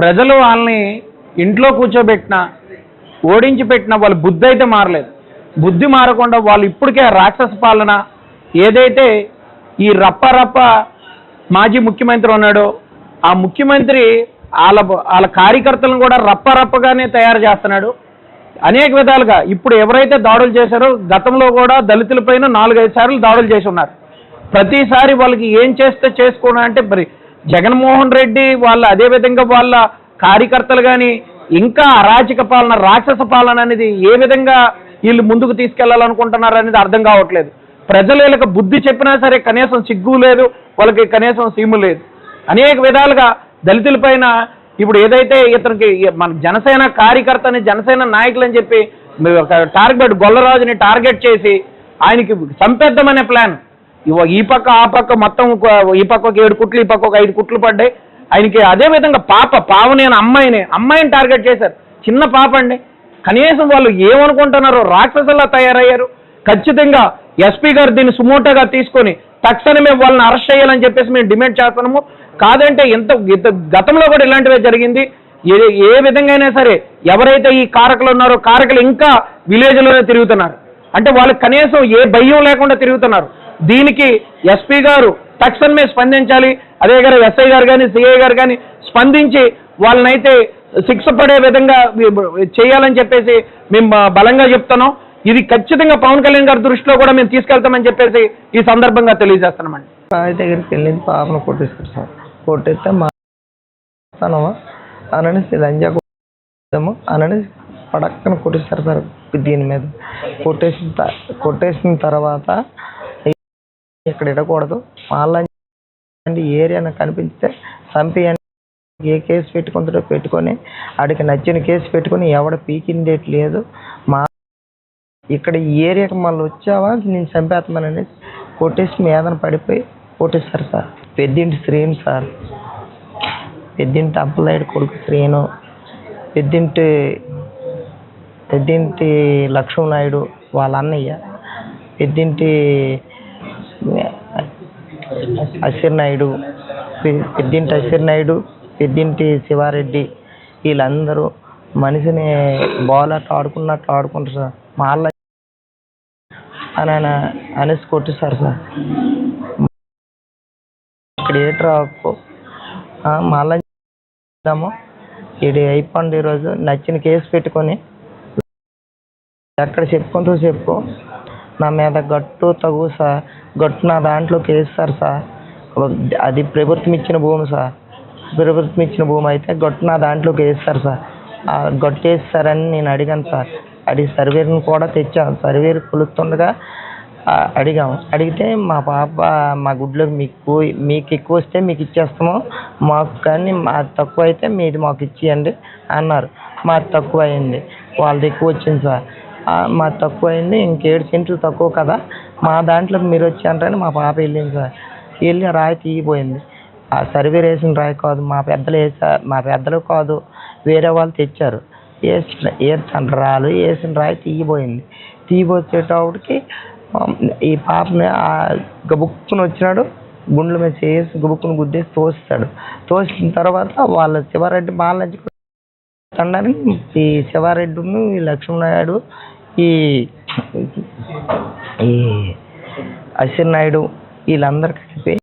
ప్రజలు వాళ్ళని ఇంట్లో కూర్చోబెట్టిన ఓడించి పెట్టిన వాళ్ళ బుద్ధి అయితే మారలేదు. బుద్ధి మారకుండా వాళ్ళు ఇప్పటికే రాక్షస పాలన ఏదైతే ఈ రప్ప రప్ప మాజీ ముఖ్యమంత్రి ఉన్నాడో ఆ ముఖ్యమంత్రి వాళ్ళ వాళ్ళ కార్యకర్తలను కూడా రప్ప రప్పగానే తయారు చేస్తున్నాడు. అనేక విధాలుగా ఇప్పుడు ఎవరైతే దాడులు చేశారో గతంలో కూడా దళితులపైన నాలుగైదు సార్లు దాడులు చేసి ఉన్నారు. ప్రతిసారి వాళ్ళకి ఏం చేస్తే చేసుకోవడం అంటే మరి జగన్మోహన్ రెడ్డి వాళ్ళ అదే విధంగా వాళ్ళ కార్యకర్తలు కానీ ఇంకా అరాచక పాలన రాక్షస పాలన అనేది ఏ విధంగా వీళ్ళు ముందుకు తీసుకెళ్ళాలనుకుంటున్నారు అనేది అర్థం కావట్లేదు. ప్రజలు వీళ్ళకి బుద్ధి చెప్పినా సరే కనీసం సిగ్గు లేదు వాళ్ళకి కనీసం సీము లేదు. అనేక విధాలుగా దళితులపైన ఇప్పుడు ఏదైతే ఇతనికి మన జనసేన కార్యకర్తని జనసేన నాయకులు అని చెప్పి ఒక టార్గెట్ గొల్లరాజుని టార్గెట్ చేసి ఆయనకి చంపేద్దామనే ప్లాన్ ఇవ ఈ పక్క ఆ పక్క మొత్తం ఈ పక్క ఒక ఏడు కుట్లు ఈ పక్క ఒక ఐదు కుట్లు పడ్డాయి. ఆయనకి అదే విధంగా పాప పావనేన అనే అమ్మాయిని అమ్మాయిని టార్గెట్ చేశారు. చిన్న పాప అండి. కనీసం వాళ్ళు ఏమనుకుంటున్నారో రాక్షసలా తయారయ్యారు. ఖచ్చితంగా ఎస్పీ గారు దీన్ని సుమోటోగా తీసుకొని తక్షణమే వాళ్ళని అరెస్ట్ చేయాలని చెప్పేసి మేము డిమాండ్ చేస్తున్నాము. కాదంటే ఇంత ఇంత గతంలో కూడా ఇలాంటివే జరిగింది. ఏ ఏ విధంగా అయినా సరే ఎవరైతే ఈ కారకులు ఉన్నారో కారకులు ఇంకా విలేజ్లోనే తిరుగుతున్నారు. అంటే వాళ్ళకి కనీసం ఏ భయం లేకుండా తిరుగుతున్నారు. దీనికి ఎస్పీ గారు తక్షణమే స్పందించాలి. అదే గారు ఎస్ఐ గారు కానీ సిఐ గారు కానీ స్పందించి వాళ్ళనైతే శిక్ష పడే విధంగా చేయాలని చెప్పేసి మేము బలంగా చెప్తున్నాం. ఇది ఖచ్చితంగా పవన్ కళ్యాణ్ గారి దృష్టిలో కూడా మేము తీసుకెళ్తామని చెప్పేసి ఈ సందర్భంగా తెలియజేస్తున్నామండి. సాయి దగ్గరికి వెళ్ళింది పాపను కొట్టేస్తారు సార్ కొట్టేస్తే మా తనమా? అనని లంజా కొట్టాము అనని పడక్కన కొట్టేస్తారు సార్ దీని మీద. కొట్టేసిన కొట్టేసిన తర్వాత ఇక్కడ ఇడకూడదు వాళ్ళ ఏరియా కనిపిస్తే చంపేయండి ఏ కేసు పెట్టుకుంటాడో పెట్టుకొని ఆడికి నచ్చిన కేసు పెట్టుకొని ఎవడ పీకిండేట్ లేదు. మా ఇక్కడ ఈ ఏరియాకి మళ్ళీ వచ్చావా? నేను చంపేస్తామని కొట్టేసి మీదన పడిపోయి కొట్టేశారు సార్. పెద్దింటి శ్రీను సార్. పెద్దింటి అబ్బలాయుడు కొడుకు శ్రీను. పెద్దింటి పెద్దింటి లక్ష్మణాయుడు వాళ్ళ అన్నయ్య. పెద్దింటి అసిర్ నాయుడు పెద్దింటి అసిర్ నాయుడు పెద్దింటి శివారెడ్డి వీళ్ళందరూ మనిషిని బాల్ అట్లా ఆడుకున్నట్టు ఆడుకుంటారు సార్. మాళ్ళ అని ఆయన అనేసి కొట్టిస్తారు సార్. ఇక్కడ ఏట్రా మళ్ళా ఇది అయిపోండి ఈరోజు. నచ్చిన కేసు పెట్టుకొని. ఎక్కడ చెప్పుకుంటూ చెప్పు. నా మీద గట్టు తగు సార్. గట్టు నా దాంట్లోకి వేస్తారు సార్. అది ప్రభుత్వం ఇచ్చిన భూమి సార్. ప్రభుత్వం ఇచ్చిన భూమి అయితే గట్టు నా దాంట్లోకి వేస్తారు సార్. ఆ గట్టు వేస్తారని నేను అడిగాను సార్. అది సర్వేర్ని కూడా తెచ్చాను సర్వేర్ కొలుస్తుండగా అడిగాం. అడిగాము అడిగితే మా పాప మా గుడ్లో మీకు మీకు ఎక్కువ వస్తే మీకు ఇచ్చేస్తాము. మాకు కానీ మా తక్కువ అయితే మీది మాకు ఇచ్చేయండి అన్నారు. మాది తక్కువ అయింది. వాళ్ళది ఎక్కువ వచ్చింది సార్. మాది తక్కువ అయింది ఇంకేడు సెంట్లు తక్కువ కదా. మా దాంట్లో మీరు వచ్చారని మా పాప వెళ్ళింది సార్. వెళ్ళి ఆ రాయి తీగిపోయింది. ఆ సర్వే వేసిన రాయి కాదు మా పెద్దలు వేసారు మా పెద్దలు కాదు వేరే వాళ్ళు తెచ్చారు. వేసిన వేసిన రాళ్ళు వేసిన రాయి తీగిపోయింది. తీయిపోచ్చేటప్పటికి ఈ పాపని ఆ గబుక్కుని వచ్చినాడు గుండెల మీద చేసి గుబుక్కుని గుద్దేసి తోస్తాడు తోసిన తర్వాత వాళ్ళ శివారెడ్డి బాల తండాని ఈ శివారెడ్డిను ఈ లక్ష్మీనాయుడు ఈ ఈ అశ్విన్ నాయుడు వీళ్ళందరూ కలిపి